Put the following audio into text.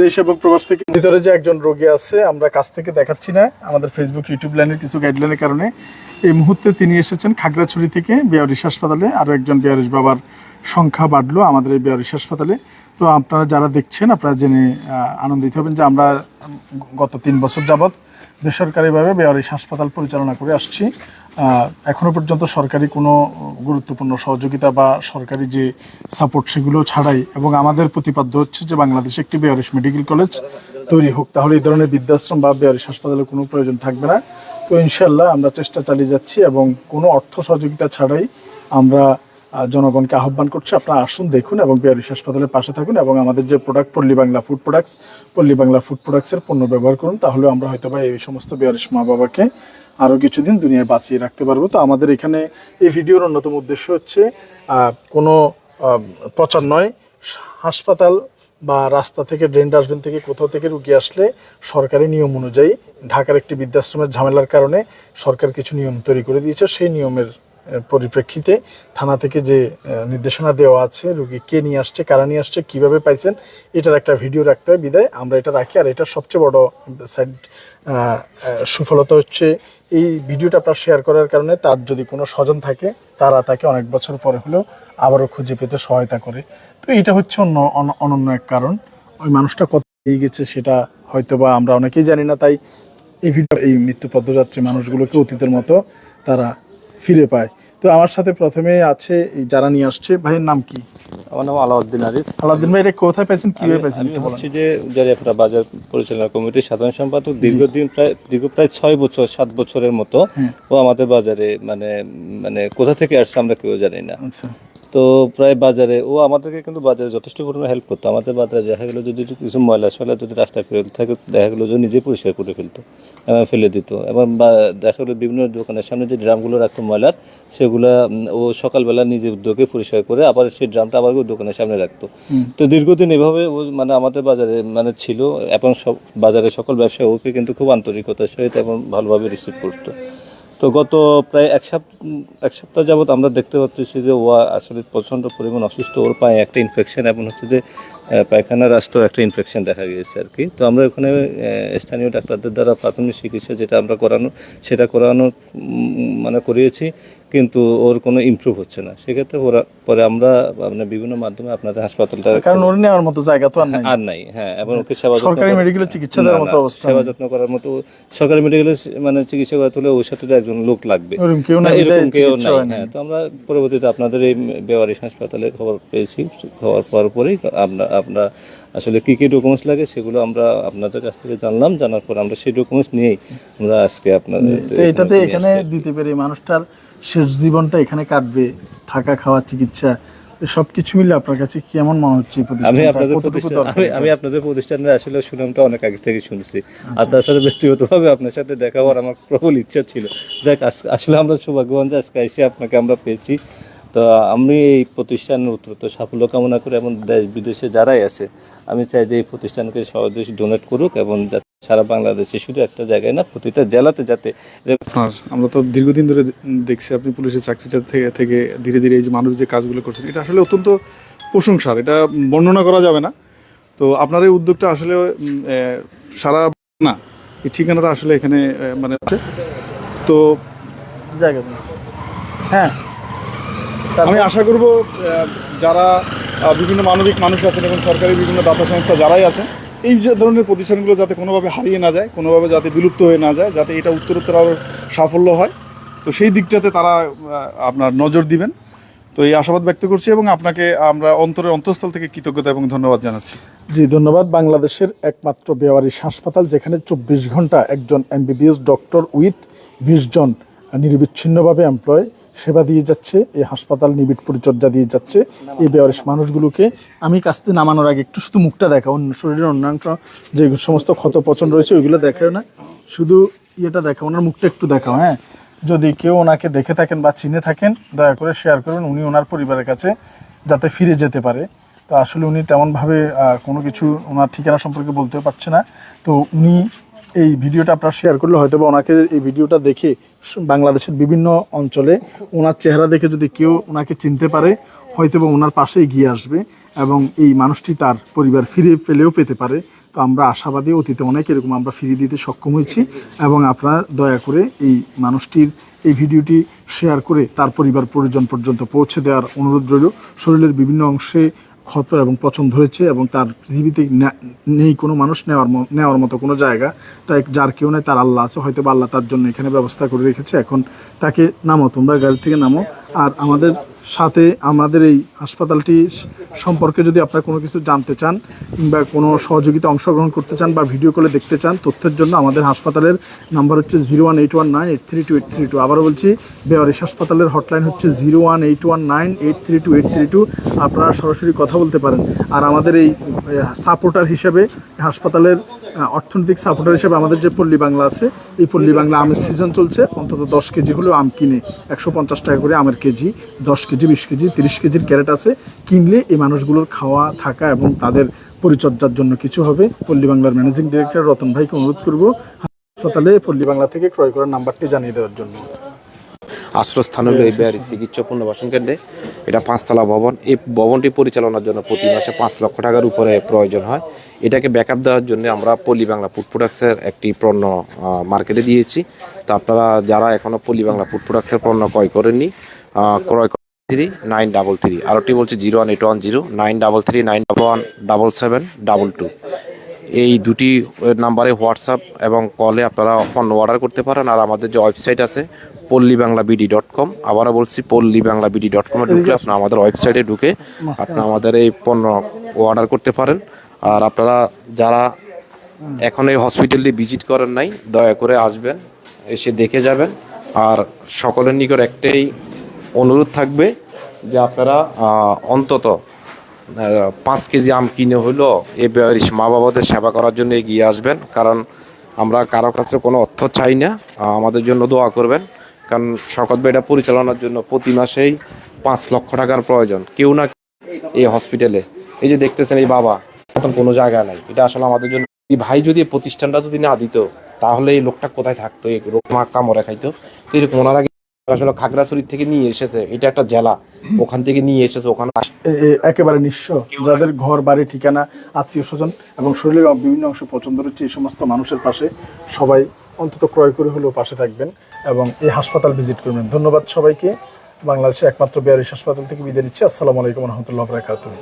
দেশ এবং প্রবাস থেকে ভিতরে যে একজন রোগী আছে, আমরা কাছ থেকে দেখাচ্ছি না। আমাদের ফেসবুক ইউটিউব লাইনের কিছু গাইডলাইনের কারণে এই মুহূর্তে তিনি এসেছেন খাগড়াছড়ি থেকে বিয়ারিশ হাসপাতালে। আরও একজন বিয়ারিশ বাবার সংখ্যা বাড়লো আমাদের এই বিয়ারিশ হাসপাতালে। তো আপনারা যারা দেখছেন, আপনারা জেনে আনন্দিত হবেন যে আমরা গত তিন বছর যাবৎ বেসরকারিভাবে বেয়ারিশ হাসপাতাল পরিচালনা করে আসছি। আহ, এখনও পর্যন্ত সরকারি কোনো গুরুত্বপূর্ণ সহযোগিতা বা সরকারি যে সাপোর্ট সেগুলো ছাড়াই এবং আমাদের প্রতিপাদ্য হচ্ছে যে বাংলাদেশে একটি বেয়ারিশ মেডিকেল কলেজ তৈরি হোক তাহলে এই ধরনের বৃদ্ধাশ্রম বা বেয়ারিশ হাসপাতালের কোনো প্রয়োজন থাকবে না। তো ইনশাল্লাহ আমরা চেষ্টা চালিয়ে যাচ্ছি এবং কোনো অর্থ সহযোগিতা ছাড়াই আমরা জনগণকে আহ্বান করছি। আপনারা আসুন, দেখুন এবং বিহারিশ হাসপাতালের পাশে থাকুন এবং আমাদের যে প্রোডাক্ট পল্লী বাংলা ফুড প্রোডাক্টস পল্লী বাংলা ফুড প্রোডাক্টসের পণ্য ব্যবহার করুন তাহলে আমরা হয়তো বা এই সমস্ত বিহারিশ মা বাবাকে আরও কিছুদিন দুনিয়ায় বাঁচিয়ে রাখতে পারব। তো আমাদের এখানে এই ভিডিওর অন্যতম উদ্দেশ্য হচ্ছে কোনো প্রচার নয়, হাসপাতাল বা রাস্তা থেকে ড্রেন ডাস্টবিন থেকে কোথাও থেকে রুগী আসলে সরকারি নিয়ম অনুযায়ী ঢাকার একটি বৃদ্ধাশ্রমের ঝামেলার কারণে সরকার কিছু নিয়ম তৈরি করে দিয়েছে। সেই নিয়মের পরিপ্রেক্ষিতে থানা থেকে যে নির্দেশনা দেওয়া আছে, রুগী কে নিয়ে আসছে, কারা নিয়ে আসছে, কীভাবে পাইছেন, এটার একটা ভিডিও রাখতে হয় বিদায়। আমরা এটা রাখি, আর এটার সবচেয়ে বড় সাইড সুফলতা হচ্ছে এই ভিডিওটা আপনার শেয়ার করার কারণে তার যদি কোনো স্বজন থাকে, তারা তাকে অনেক বছর পরে হলেও আবারও খুঁজে পেতে সহায়তা করে। তো এটা হচ্ছে অন্য অনন্য এক কারণ। ওই মানুষটা কত এগিয়ে গেছে সেটা হয়তো বা আমরা অনেকেই জানি না, তাই এই ভিডিও, এই মৃত্যু পদযাত্রী মানুষগুলোকে অতীতের মতো তারা ফিরে পায়। তো আমার সাথে প্রথমে আছে যারা নিয়ে আসছে ভাইয়ের নাম কি? আমার নাম আলাউদ্দিন আরিফ। আলাউদ্দিন ভাই এটা কোথায় পেয়েছেন? কীভাবে পেয়েছেন? আমি হচ্ছে যে জারিয়াপাড়া বাজার পরিচালনা কমিটির সাধারণ সম্পাদক। দীর্ঘদিন প্রায় দীর্ঘ প্রায় ছয় বছর সাত বছরের মতো ও আমাদের বাজারে মানে মানে কোথা থেকে আসছে আমরা কেউ জানি না। আচ্ছা। তো প্রায় বাজারে ও আমাদেরকে কিন্তু বাজারে যথেষ্ট পরিমাণে হেল্প করতো। আমাদের বাজারে দেখা গেলো যদি কিছু ময়লা সয়লা যদি রাস্তায় ফেলে থাকে দেখা গেলো যে নিজে পরিষ্কার করে ফেলতো এবং ফেলে দিত। এবং বা দেখা গেলো বিভিন্ন দোকানের সামনে যে ড্রামগুলো রাখতো ময়লার সেগুলা ও সকালবেলা নিজে উদ্যোগে পরিষ্কার করে আবার সেই ড্রামটা আবার দোকানের সামনে রাখতো। তো দীর্ঘদিন এভাবে ও মানে আমাদের বাজারে মানে ছিল এবং সব বাজারে সকল ব্যবসায়ী ওকে কিন্তু খুব আন্তরিকতার সহিত এবং ভালোভাবে রিসিভ করতো। তো গত প্রায় এক সপ্তাহ এক সপ্তাহ যাবত আমরা দেখতে পাচ্ছি যে ও আসলে প্রচণ্ড পরিমাণ অসুস্থ, ওর পায়ে একটা ইনফেকশন এবং হচ্ছে যে পায়খানা রাস্তার একটা ইনফেকশন দেখা গিয়েছে আর কি। তো আমরা ওখানে স্থানীয় ডাক্তারদের দ্বারা প্রাথমিক চিকিৎসা যেটা আমরা করানো সেটা করানো মানে করিয়েছি কিন্তু ওর কোনো ইমপ্রুভ হচ্ছে না। সেক্ষেত্রে ওরা পরে আমরা মানে বিভিন্ন মাধ্যমে আপনাদের হাসপাতালটা কারণ ওর নেওয়ার মতো জায়গা তো আর নাই। আর নাই হ্যাঁ এবং ওকে সেবা সরকারি করা- মেডিকেলে চিকিৎসা দেওয়ার মতো অবস্থা সেবা যত্ন করার মতো সরকারি মেডিকেলে মানে চিকিৎসা করাতে হলে ওর সাথে তো একজন লোক লাগবে। কেউ না, এরকম কেউ নাই। হ্যাঁ তো আমরা পরবর্তীতে আপনাদের এই বেওয়ারিশ হাসপাতালে খবর পেয়েছি। খবর পাওয়ার পরেই আমরা আমরা আসলে কী কী ডকুমেন্টস লাগে সেগুলো আমরা আপনাদের কাছ থেকে জানলাম জানার পর আমরা সেই ডকুমেন্টস নিয়েই আমরা আজকে আপনাদের তো এটাতে এখানে দিতে পেরে মানুষটার শেষ জীবনটা এখানে কাটবে থাকা খাওয়া চিকিৎসা সব কিছু মিলে আপনার কাছে কেমন মনে হচ্ছে আমি আপনাদের প্রতিষ্ঠান আমি আপনাদের প্রতিষ্ঠানের আসলে সুনামটা অনেক আগে থেকে শুনছি। আর তাছাড়া ব্যক্তিগতভাবে আপনার সাথে দেখা হওয়ার আমার প্রবল ইচ্ছা ছিল। যাক আসলে আমরা সৌভাগ্যবান যে আজকে এসে আপনাকে আমরা পেয়েছি। তো আমি এই প্রতিষ্ঠানের উত্তরোত্তর সাফল্য কামনা করি এবং দেশ বিদেশে যারাই আছে আমি চাই যে এই প্রতিষ্ঠানকে সহজে ডোনেট করুক এবং সারা বাংলাদেশে শুধু একটা জায়গায় না প্রতিটা জেলাতে যাতে আমরা তো দীর্ঘদিন ধরে দেখছি আপনি পুলিশের চাকরিটা থেকে থেকে ধীরে ধীরে এই যে মানুষ যে কাজগুলো করছেন এটা আসলে অত্যন্ত প্রশংসার এটা বর্ণনা করা যাবে না। তো আপনার এই উদ্যোগটা আসলে সারা না এই ঠিকানাটা আসলে এখানে মানে হচ্ছে তো জায়গা। তো। হ্যাঁ। আমি আশা করব যারা বিভিন্ন মানবিক মানুষ আছেন এবং সরকারি বিভিন্ন দাতা সংস্থা যারাই আছেন এই যে ধরনের প্রতিষ্ঠানগুলো যাতে কোনোভাবে হারিয়ে না যায় কোনোভাবে যাতে বিলুপ্ত হয়ে না যায় যাতে এটা উত্তরোত্তর আরও সাফল্য হয় তো সেই দিকটাতে তারা আপনার নজর দিবেন। তো এই আশাবাদ ব্যক্ত করছি এবং আপনাকে আমরা অন্তরের অন্তঃস্থল থেকে কৃতজ্ঞতা এবং ধন্যবাদ জানাচ্ছি। জি ধন্যবাদ। বাংলাদেশের একমাত্র বেওয়ারিশ হাসপাতাল যেখানে চব্বিশ ঘণ্টা একজন এমবিবিএস ডক্টর উইথ বিশ জন নিরবিচ্ছিন্নভাবে এমপ্লয় সেবা দিয়ে যাচ্ছে, এই হাসপাতাল নিবিড় পরিচর্যা দিয়ে যাচ্ছে। এই বেওয়ারিশ মানুষগুলোকে আমি কাছতে নামানোর আগে একটু শুধু মুখটা দেখা অন্য শরীরের অন্যান্য যে সমস্ত ক্ষত পচন রয়েছে, ওইগুলো দেখাও না। শুধু ইয়েটা দেখা ওনার মুখটা একটু দেখাও হ্যাঁ? যদি কেউ ওনাকে দেখে থাকেন বা চিনে থাকেন, দয়া করে শেয়ার করুন, উনি ওনার পরিবারের কাছে যাতে ফিরে যেতে পারে। তো আসলে উনি তেমনভাবে কোনো কিছু ওনার ঠিকানা সম্পর্কে বলতেও পারছে না। তো উনি এই ভিডিওটা আপনারা শেয়ার করলে হয়তো বা ওনাকে এই ভিডিওটা দেখে বাংলাদেশের বিভিন্ন অঞ্চলে ওনার চেহারা দেখে যদি কেউ ওনাকে চিনতে পারে হয়তো বা ওনার পাশে এগিয়ে আসবে এবং এই মানুষটি তার পরিবার ফিরে পেলেও পেতে পারে। তো আমরা আশাবাদী অতীতে অনেক এরকম আমরা ফিরিয়ে দিতে সক্ষম হয়েছি এবং আপনারা দয়া করে এই মানুষটির এই ভিডিওটি শেয়ার করে তার পরিবার পরিজন পর্যন্ত পৌঁছে দেওয়ার অনুরোধ রইল। শরীরের বিভিন্ন অংশে ক্ষত এবং পছন্দ হয়েছে এবং তার পৃথিবীতে নেই কোনো মানুষ নেওয়ার নেওয়ার মতো কোনো জায়গা। তাই যার কেউ নেই, তার আল্লাহ আছে। হয়তো বা আল্লাহ তার জন্য এখানে ব্যবস্থা করে রেখেছে। এখন তাকে নামো, তোমরা গাড়ি থেকে নামো। আর আমাদের সাথে আমাদের এই হাসপাতালটি সম্পর্কে যদি আপনারা কোনো কিছু জানতে চান কিংবা কোনো সহযোগিতা অংশগ্রহণ করতে চান বা ভিডিও কলে দেখতে চান, তথ্যের জন্য আমাদের হাসপাতালের নাম্বার হচ্ছে zero one eight one nine eight three two eight three two. আবারও বলছি, বেওয়ারিশ হাসপাতালের হটলাইন হচ্ছে zero one eight one nine eight three two. Eight three two আপনারা সরাসরি কথা বলতে পারেন। আর আমাদের এই সাপোর্টার হিসেবে হাসপাতালের অর্থনৈতিক সাপোর্টার হিসেবে আমাদের যে পল্লী বাংলা আছে, এই পল্লী বাংলা আমের সিজন চলছে। অন্তত দশ কেজি হলেও আম কিনে একশো পঞ্চাশ টাকা করে আমের কেজি, দশ কেজি, বিশ কেজি, তিরিশ কেজির ক্যারেট আছে। কিনলে এই মানুষগুলোর খাওয়া, থাকা এবং তাদের পরিচর্যার জন্য কিছু হবে। পল্লী বাংলার ম্যানেজিং ডিরেক্টর রতন ভাইকে অনুরোধ করব হাসপাতালে পল্লী বাংলা থেকে ক্রয় করার নাম্বারটি জানিয়ে দেওয়ার জন্য। আশ্রয়স্থান হলো এই বিহারি চিকিৎসা পুনর্বাসন কেন্দ্রে। এটা পাঁচতলা ভবন। এই ভবনটি পরিচালনার জন্য প্রতি মাসে পাঁচ লক্ষ টাকার উপরে প্রয়োজন হয়। এটাকে ব্যাকআপ দেওয়ার জন্য আমরা পল্লী বাংলা ফুড প্রোডাক্টসের একটি পণ্য মার্কেটে দিয়েছি। তো আপনারা যারা এখনও পল্লী বাংলা ফুড প্রোডাক্টসের পণ্য ক্রয় করেননি ক্রয় থ্রি নাইন ডাবল থ্রি আরোটি বলছে zero one eight one zero nine double three nine one double seven double two এই দুটি নাম্বারে হোয়াটসঅ্যাপ এবং কলে আপনারা পণ্য অর্ডার করতে পারেন। আর আমাদের যে ওয়েবসাইট আছে পল্লী বাংলা বিডি ডট কম আবারও বলছি পল্লী বাংলা বিডি ডট কমে ঢুকলে আপনার আমাদের ওয়েবসাইটে ঢুকে আপনারা আমাদের এই পণ্য অর্ডার করতে পারেন। আর আপনারা যারা এখন এই হসপিটালটি ভিজিট করেন নাই দয়া করে আসবেন এসে দেখে যাবেন। আর সকলের নিকট একটাই অনুরোধ থাকবে যে আপনারা অন্তত পাঁচ কেজি আম কিনে হলো, এ মা বাবাদের সেবা করার জন্য এগিয়ে আসবেন। কারণ আমরা কারও কাছে কোনো অর্থ চাই না আমাদের জন্য দোয়া করবেন। কারণ শকত বেটা পরিচালনার জন্য প্রতি মাসেই পাঁচ লক্ষ টাকার প্রয়োজন, কেউ না এই হসপিটালে এই যে দেখতেছেন এই বাবা মতন কোনো জায়গা নাই। এটা আসলে আমাদের জন্য এই ভাই যদি প্রতিষ্ঠানটা যদি না দিত, তাহলে এই লোকটা কোথায় থাকতো? এই রোগ মাক্কা মরে খাইতো। তো এরকম ওনার আসলে খাগড়াছড়ি থেকে নিয়ে এসেছে, এটা একটা জেলা। ওখান থেকে নিয়ে এসেছে, ওখানে একেবারে নিঃস্ব। যাদের ঘর, বাড়ি, ঠিকানা, আত্মীয় স্বজন এবং শরীরের বিভিন্ন অংশ পছন্দ রয়েছে, এই সমস্ত মানুষের পাশে সবাই অন্তত ক্রয় করে হলেও পাশে থাকবেন এবং এই হাসপাতাল ভিজিট করবেন। ধন্যবাদ সবাইকে। বাংলাদেশের একমাত্র বিহারিস হাসপাতাল থেকে বিদায় নিচ্ছি। আসসালামু আলাইকুম রহমতুল্লাহ বরাকাতুহ।